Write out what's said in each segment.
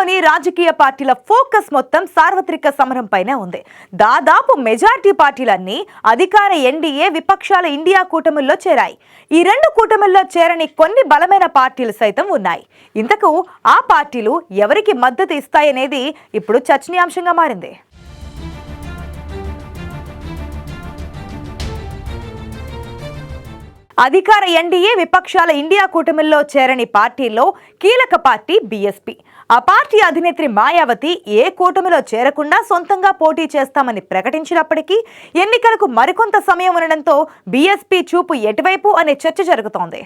దేశంలోని రాజకీయ పార్టీల ఫోకస్ మొత్తం సార్వత్రిక సమరంపైనే ఉంది. దాదాపు మెజార్టీ పార్టీలన్నీ అధికార ఎన్డీఏ విపక్షాల ఇండియా కూటమిల్లో చేరాయి. ఈ రెండు కూటమిల్లో చేరని కొన్ని బలమైన పార్టీలు సైతం ఉన్నాయి. ఇంతకు ఆ పార్టీలు ఎవరికి మద్దతు ఇస్తాయనేది ఇప్పుడు చర్చనీయాంశంగా మారింది. అధికార ఎన్డీఏ విపక్షాల ఇండియా కూటమిల్లో చేరని పార్టీల్లో కీలక పార్టీ బీఎస్పీ. ఆ పార్టీ అధినేత్రి మాయావతి ఏ కూటమిలో చేరకుండా సొంతంగా పోటీ చేస్తామని ప్రకటించినప్పటికీ ఎన్నికలకు మరికొంత సమయం ఉండడంతో బీఎస్పీ చూపు ఎటువైపు అనే చర్చ జరుగుతోంది.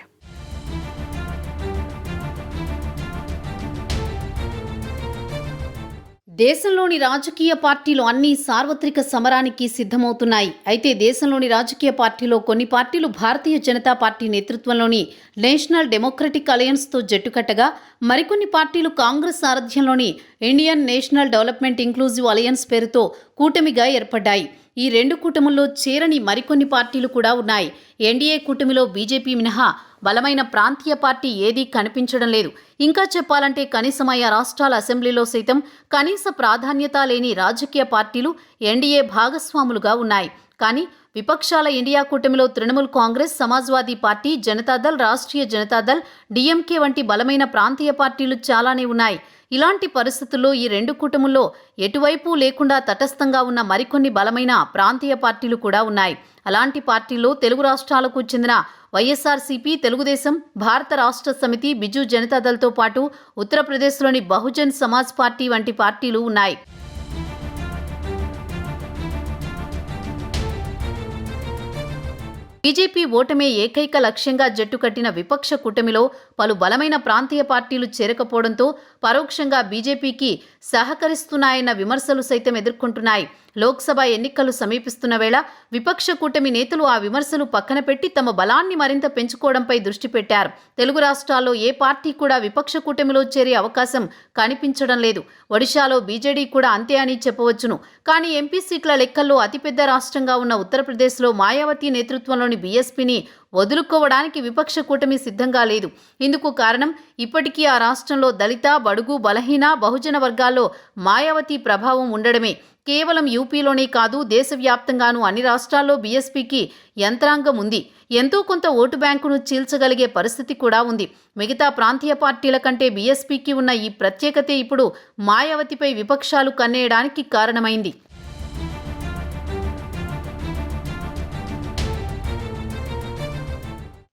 దేశంలోని రాజకీయ పార్టీలు అన్ని సార్వత్రిక సమరానికి సిద్ధమవుతున్నాయి. అయితే దేశంలోని రాజకీయ పార్టీలో కొన్ని పార్టీలు భారతీయ జనతా పార్టీ నేతృత్వంలోని నేషనల్ డెమోక్రటిక్ అలయన్స్తో జట్టుకట్టగా మరికొన్ని పార్టీలు Congress సారథ్యంలోని Indian national development inclusive alliance పేరుతో కూటమిగా ఏర్పడ్డాయి. ఈ రెండు కూటముల్లో చేరని మరికొన్ని పార్టీలు కూడా ఉన్నాయి. ఎన్డీఏ కూటమిలో బీజేపీ మినహా బలమైన ప్రాంతీయ పార్టీ ఏదీ కనిపించడం లేదు. ఇంకా చెప్పాలంటే కనీసం ఆయా రాష్ట్రాల అసెంబ్లీలో సైతం కనీస ప్రాధాన్యత లేని రాజకీయ పార్టీలు ఎన్డీఏ భాగస్వాములుగా ఉన్నాయి. కానీ విపక్షాల ఇండియా కూటమిలో తృణమూల్ కాంగ్రెస్ సమాజ్వాదీ పార్టీ జనతాదళ్ రాష్ట్రీయ జనతాదళ్ డిఎంకే వంటి బలమైన ప్రాంతీయ పార్టీలు చాలానే ఉన్నాయి. ఇలాంటి పరిస్థితుల్లో ఈ రెండు కూటముల్లో ఎటువైపు లేకుండా తటస్థంగా ఉన్న మరికొన్ని బలమైన ప్రాంతీయ పార్టీలు కూడా ఉన్నాయి. అలాంటి పార్టీల్లో తెలుగు రాష్ట్రాలకు చెందిన వైఎస్ఆర్సీపీ తెలుగుదేశం భారత రాష్ట్ర సమితి బిజు జనతాదళ్తో పాటు ఉత్తరప్రదేశ్లోని బహుజన్ సమాజ్ పార్టీ వంటి పార్టీలు ఉన్నాయి. బీజేపీ ఓటమే ఏకైక లక్ష్యంగా జట్టు కట్టిన విపక్ష కూటమిలో పలు బలమైన ప్రాంతీయ పార్టీలు చేరకపోవడంతో పరోక్షంగా బీజేపీకి సహకరిస్తున్నాయన్న విమర్శలు సైతం ఎదుర్కొంటున్నాయి. లోక్సభ ఎన్నికలు సమీపిస్తున్న వేళ విపక్ష కూటమి నేతలు ఆ విమర్శలు పక్కన పెట్టి తమ బలాన్ని మరింత పెంచుకోవడంపై దృష్టి పెట్టారు. తెలుగు రాష్ట్రాల్లో ఏ పార్టీ కూడా విపక్ష కూటమిలో చేరే అవకాశం కనిపించడం లేదు. ఒడిశాలో బీజేడీ కూడా అంతే అని చెప్పవచ్చును. కానీ ఎంపీ సీట్ల లెక్కల్లో అతిపెద్ద రాష్ట్రంగా ఉన్న ఉత్తరప్రదేశ్లో మాయావతి నేతృత్వంలోని బీఎస్పీని వదులుకోవడానికి విపక్ష కూటమి సిద్ధంగా లేదు. ఇందుకు కారణం ఇప్పటికీ ఆ రాష్ట్రంలో దళిత బడుగు బలహీన బహుజన వర్గాల్లో మాయావతి ప్రభావం ఉండడమే. కేవలం యూపీలోనే కాదు దేశవ్యాప్తంగానూ అన్ని రాష్ట్రాల్లో బీఎస్పీకి యంత్రాంగం ఉంది. ఎంతో కొంత ఓటు బ్యాంకును చీల్చగలిగే పరిస్థితి కూడా ఉంది. మిగతా ప్రాంతీయ పార్టీల కంటే బీఎస్పీకి ఉన్న ఈ ప్రత్యేకతే ఇప్పుడు మాయావతిపై విపక్షాలు కన్నేయడానికి కారణమైంది.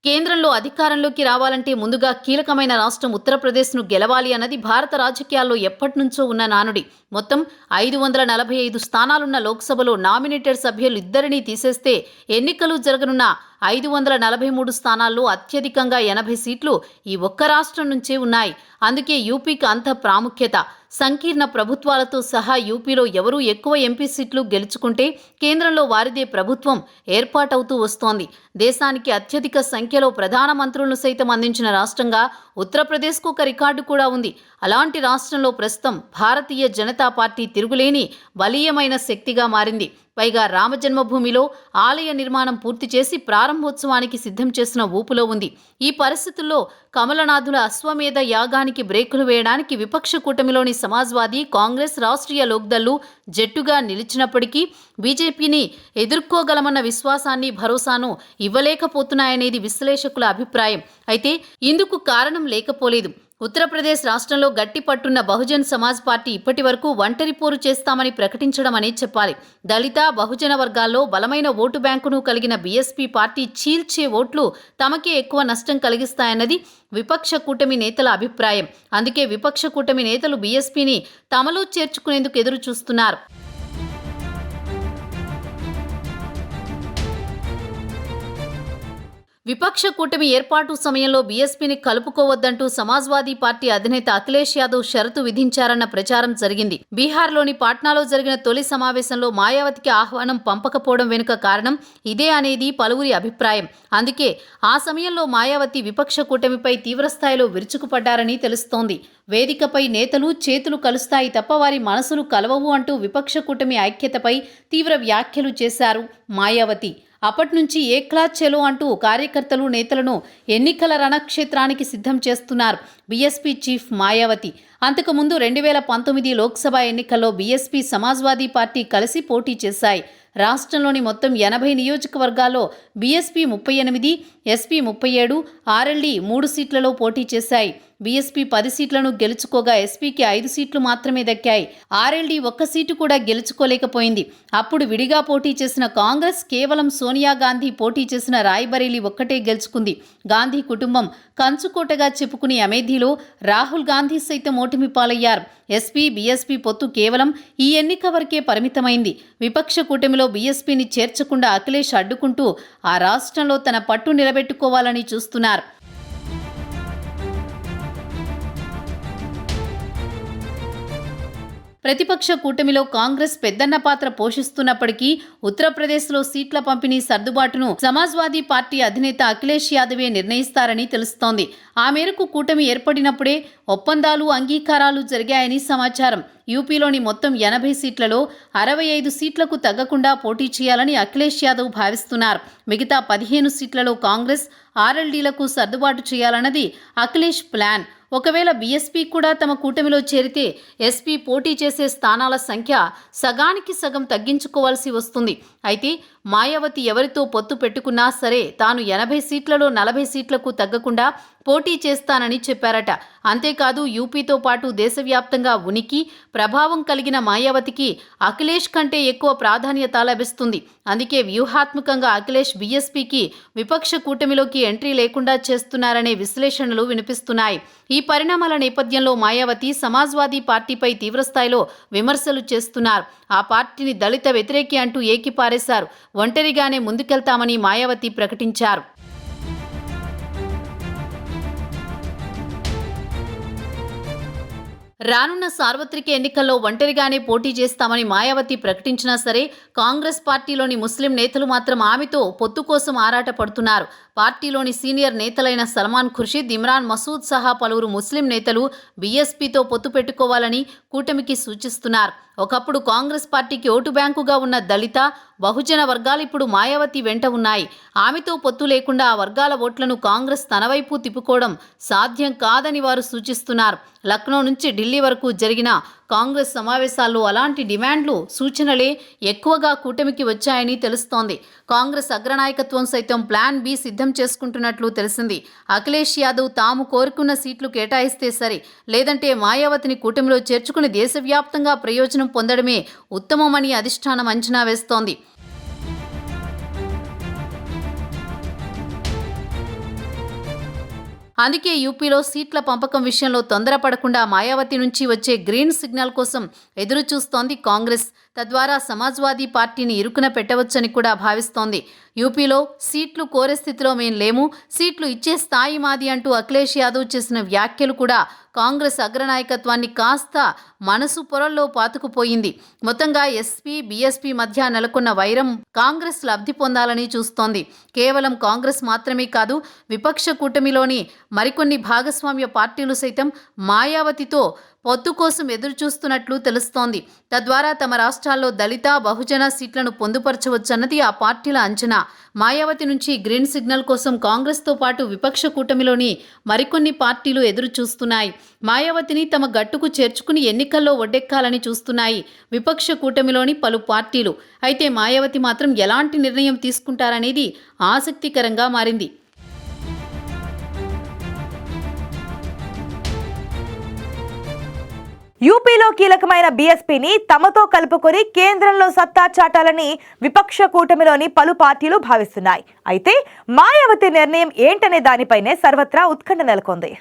కేంద్రంలో అధికారంలోకి రావాలంటే ముందుగా కీలకమైన రాష్ట్రం ఉత్తరప్రదేశ్ను గెలవాలి అన్నది భారత రాజకీయాల్లో ఎప్పటినుంచో ఉన్న నానుడి. మొత్తం ఐదు వందల నలభై ఐదు స్థానాలున్న లోక్సభలో నామినేటెడ్ సభ్యులు ఇద్దరినీ తీసేస్తే ఎన్నికలు జరగనున్న ఐదు వందల నలభై మూడు స్థానాల్లో అత్యధికంగా ఎనభై సీట్లు ఈ ఒక్క రాష్ట్రం నుంచే ఉన్నాయి. అందుకే యూపీకి అంత ప్రాముఖ్యత. సంకీర్ణ ప్రభుత్వాలతో సహా యూపీలో ఎవరూ ఎక్కువ ఎంపీ సీట్లు గెలుచుకుంటే కేంద్రంలో వారిదే ప్రభుత్వం ఏర్పాటవుతూ వస్తోంది. దేశానికి అత్యధిక సంఖ్యలో ప్రధాన మంత్రులను సైతం అందించిన రాష్ట్రంగా ఉత్తరప్రదేశ్కు ఒక రికార్డు కూడా ఉంది. అలాంటి రాష్ట్రంలో ప్రస్తుతం భారతీయ జనతా పార్టీ తిరుగులేని బలీయమైన శక్తిగా మారింది. పైగా రామజన్మభూమిలో ఆలయ నిర్మాణం పూర్తి చేసి ప్రారంభోత్సవానికి సిద్ధం చేసిన ఊపులో ఉంది. ఈ పరిస్థితుల్లో కమలనాథుల అశ్వమేధ యాగానికి బ్రేకులు వేయడానికి విపక్ష కూటమిలోని సమాజ్వాదీ కాంగ్రెస్ రాష్ట్రీయ లోక్దళ్ళు జట్టుగా నిలిచినప్పటికీ బీజేపీని ఎదుర్కోగలమన్న విశ్వాసాన్ని భరోసాను ఇవ్వలేకపోతున్నాయనేది విశ్లేషకుల అభిప్రాయం. అయితే ఇందుకు కారణం లేకపోలేదు. ఉత్తరప్రదేశ్ రాష్ట్రంలో గట్టి పట్టున్న బహుజన్ సమాజ్ పార్టీ ఇప్పటి వరకు ఒంటరి పోరు చేస్తామని ప్రకటించడం అనేది చెప్పాలి. దళిత బహుజన వర్గాల్లో బలమైన ఓటు బ్యాంకును కలిగిన బీఎస్పీ పార్టీ చీల్చే ఓట్లు తమకే ఎక్కువ నష్టం కలిగిస్తాయన్నది విపక్ష కూటమి నేతల అభిప్రాయం. అందుకే విపక్ష కూటమి నేతలు బీఎస్పీని తమలో చేర్చుకునేందుకు ఎదురు చూస్తున్నారు విపక్ష కూటమి ఏర్పాటు సమయంలో బీఎస్పీని కలుపుకోవద్దంటూ సమాజ్వాదీ పార్టీ అధినేత అఖిలేష్ యాదవ్ షరతు విధించారన్న ప్రచారం జరిగింది. బీహార్లోని పాట్నాలో జరిగిన తొలి సమావేశంలో మాయావతికి ఆహ్వానం పంపకపోవడం వెనుక కారణం ఇదే అనేది పలువురి అభిప్రాయం. అందుకే ఆ సమయంలో మాయావతి విపక్ష కూటమిపై తీవ్రస్థాయిలో విరుచుకుపడ్డారని తెలుస్తోంది. వేదికపై నేతలు చేతులు కలుస్తాయి తప్ప వారి మనసులు కలవవు అంటూ విపక్ష కూటమి ఐక్యతపై తీవ్ర వ్యాఖ్యలు చేశారు మాయావతి. అప్పటి నుంచి ఏ క్లాస్ చెలో అంటూ కార్యకర్తలు నేతలను ఎన్నికల రణక్షేత్రానికి సిద్ధం చేస్తున్నారు బీఎస్పీ చీఫ్ మాయావతి. అంతకుముందు రెండు వేల పంతొమ్మిది లోక్సభ ఎన్నికల్లో బీఎస్పీ సమాజ్వాదీ పార్టీ కలిసి పోటీ చేశాయి. రాష్ట్రంలోని మొత్తం ఎనభై నియోజకవర్గాల్లో బీఎస్పీ ముప్పై ఎనిమిది ఎస్పీ ముప్పై ఏడు ఆర్ఎల్డీ మూడు సీట్లలో పోటీ చేశాయి. బీఎస్పీ పది సీట్లను గెలుచుకోగా ఎస్పీకి ఐదు సీట్లు మాత్రమే దక్కాయి. ఆర్ఎల్డీ ఒక్క సీటు కూడా గెలుచుకోలేకపోయింది. అప్పుడు విడిగా పోటీ చేసిన కాంగ్రెస్ కేవలం సోనియా గాంధీ పోటీ చేసిన రాయ్బరేలీ ఒక్కటే గెలుచుకుంది. గాంధీ కుటుంబం కంచుకోటగా చెప్పుకునే అమేధీలో రాహుల్ గాంధీ సైతం ఓటమి పాలయ్యారు. ఎస్పీ బీఎస్పీ పొత్తు కేవలం ఈ ఎన్నిక వరకే పరిమితమైంది. విపక్ష కూటమిలో బీఎస్పీని చేర్చకుండా అఖిలేష్ అడ్డుకుంటూ ఆ రాష్ట్రంలో తన పట్టు నిలబెట్టుకోవాలని చూస్తున్నారు. ప్రతిపక్ష కూటమిలో కాంగ్రెస్ పెద్దన్న పాత్ర పోషిస్తున్నప్పటికీ ఉత్తరప్రదేశ్లో సీట్ల పంపిణీ సర్దుబాటును సమాజ్వాదీ పార్టీ అధినేత అఖిలేష్ యాదవే నిర్ణయిస్తారని తెలుస్తోంది. ఆ మేరకు కూటమి ఏర్పడినప్పుడే ఒప్పందాలు అంగీకారాలు జరిగాయని సమాచారం. యూపీలోని మొత్తం ఎనభై సీట్లలో అరవై ఐదు సీట్లకు తగ్గకుండా పోటీ చేయాలని అఖిలేష్ యాదవ్ భావిస్తున్నారు. మిగతా పదిహేను సీట్లలో కాంగ్రెస్ ఆర్ఎల్డీలకు సర్దుబాటు చేయాలన్నది అఖిలేష్ ప్లాన్. ఒకవేళ బీఎస్పీ కూడా తమ కూటమిలో చేరితే ఎస్పీ పోటీ చేసే స్థానాల సంఖ్య సగానికి సగం తగ్గించుకోవాల్సి వస్తుంది. అయితే మాయావతి ఎవరితో పొత్తు పెట్టుకున్నా సరే తాను ఎనభై సీట్లలో నలభై సీట్లకు తగ్గకుండా పోటీ చేస్తానని చెప్పారట. అంతేకాదు యూపీతో పాటు దేశవ్యాప్తంగా ఉనికి ప్రభావం కలిగిన మాయావతికి అఖిలేష్ కంటే ఎక్కువ ప్రాధాన్యత లభిస్తుంది. అందుకే వ్యూహాత్మకంగా అఖిలేష్ బీఎస్పీకి విపక్ష కూటమిలోకి ఎంట్రీ లేకుండా చేస్తున్నారనే విశ్లేషణలు వినిపిస్తున్నాయి. ఈ పరిణామాల నేపథ్యంలో మాయావతి సమాజ్వాదీ పార్టీపై తీవ్రస్థాయిలో విమర్శలు చేస్తున్నారు. ఆ పార్టీని దళిత వ్యతిరేకి అంటూ ఏకిపారేశారు. ఒంటరిగానే ముందుకెళ్తామని మాయావతి ప్రకటించారు. రానున్న సార్వత్రిక ఎన్నికల్లో ఒంటరిగానే పోటీ చేస్తామని మాయావతి ప్రకటించినా సరే కాంగ్రెస్ పార్టీలోని ముస్లిం నేతలు మాత్రం ఆమెతో పొత్తు కోసం ఆరాట పడుతున్నారు. పార్టీలోని సీనియర్ నేతలైన సల్మాన్ ఖుర్షీద్ ఇమ్రాన్ మసూద్ సహా పలువురు ముస్లిం నేతలు బీఎస్పీతో పొత్తు పెట్టుకోవాలని కూటమికి సూచిస్తున్నారు. ఒకప్పుడు కాంగ్రెస్ పార్టీకి ఓటు బ్యాంకుగా ఉన్న దళిత బహుజన వర్గాలు ఇప్పుడు మాయావతి వెంట ఉన్నాయి. ఆమెతో పొత్తు లేకుండా ఆ వర్గాల ఓట్లను కాంగ్రెస్ తనవైపు తిప్పుకోవడం సాధ్యం కాదని వారు సూచిస్తున్నారు. లక్నో నుంచి ఢిల్లీ ఢిల్లీ వరకు జరిగిన కాంగ్రెస్ సమావేశాల్లో అలాంటి డిమాండ్లు సూచనలే ఎక్కువగా కూటమికి వచ్చాయని తెలుస్తోంది. కాంగ్రెస్ అగ్రనాయకత్వం సైతం ప్లాన్ బి సిద్ధం చేసుకుంటున్నట్లు తెలిసింది. అఖిలేష్ యాదవ్ తాము కోరుకున్న సీట్లు కేటాయిస్తే సరే లేదంటే మాయావతిని కూటమిలో చేర్చుకుని దేశవ్యాప్తంగా ప్రయోజనం పొందడమే ఉత్తమమని అధిష్టానం అంచనా వేస్తోంది. అందుకే యూపీలో సీట్ల పంపకం విషయంలో తొందరపడకుండా మాయావతి నుంచి వచ్చే గ్రీన్ సిగ్నల్ కోసం ఎదురు చూస్తోంది కాంగ్రెస్. తద్వారా సమాజ్వాదీ పార్టీని ఇరుకున పెట్టవచ్చని కూడా భావిస్తోంది. యూపీలో సీట్లు కోరే స్థితిలో మేం లేము. సీట్లు ఇచ్చే స్థాయి మాది అంటూ అఖిలేష్ యాదవ్ చేసిన వ్యాఖ్యలు కూడా కాంగ్రెస్ అగ్రనాయకత్వాన్ని కాస్త మనసు పొరల్లో పాతుకుపోయింది. మొత్తంగా ఎస్పీ బీఎస్పీ మధ్య నెలకొన్న వైరం కాంగ్రెస్ లబ్ధి పొందాలని చూస్తోంది. కేవలం కాంగ్రెస్ మాత్రమే కాదు విపక్ష కూటమిలోని మరికొన్ని భాగస్వామ్య పార్టీలు సైతం మాయావతితో పొత్తు కోసం ఎదురు చూస్తున్నట్లు తెలుస్తోంది. తద్వారా తమ రాష్ట్రాల్లో దళిత బహుజన సీట్లను పొందుపరచవచ్చన్నది ఆ పార్టీల అంచనా. మాయావతి నుంచి గ్రీన్ సిగ్నల్ కోసం కాంగ్రెస్తో పాటు విపక్ష కూటమిలోని మరికొన్ని పార్టీలు ఎదురు చూస్తున్నాయి మాయావతిని తమ గట్టుకు చేర్చుకుని ఎన్నికల్లో ఒడ్డెక్కాలని చూస్తున్నాయి విపక్ష కూటమిలోని పలు పార్టీలు. అయితే మాయావతి మాత్రం ఎలాంటి నిర్ణయం తీసుకుంటారనేది ఆసక్తికరంగా మారింది. యూపీలో కీలకమైన బీఎస్పీని తమతో కలుపుకొని కేంద్రంలో సత్తా చాటాలని విపక్ష కూటమిలోని పలు పార్టీలు భావిస్తున్నాయి. అయితే మాయావతి నిర్ణయం ఏంటనే దానిపైనే సర్వత్రా ఉత్కంఠ నెలకొంది.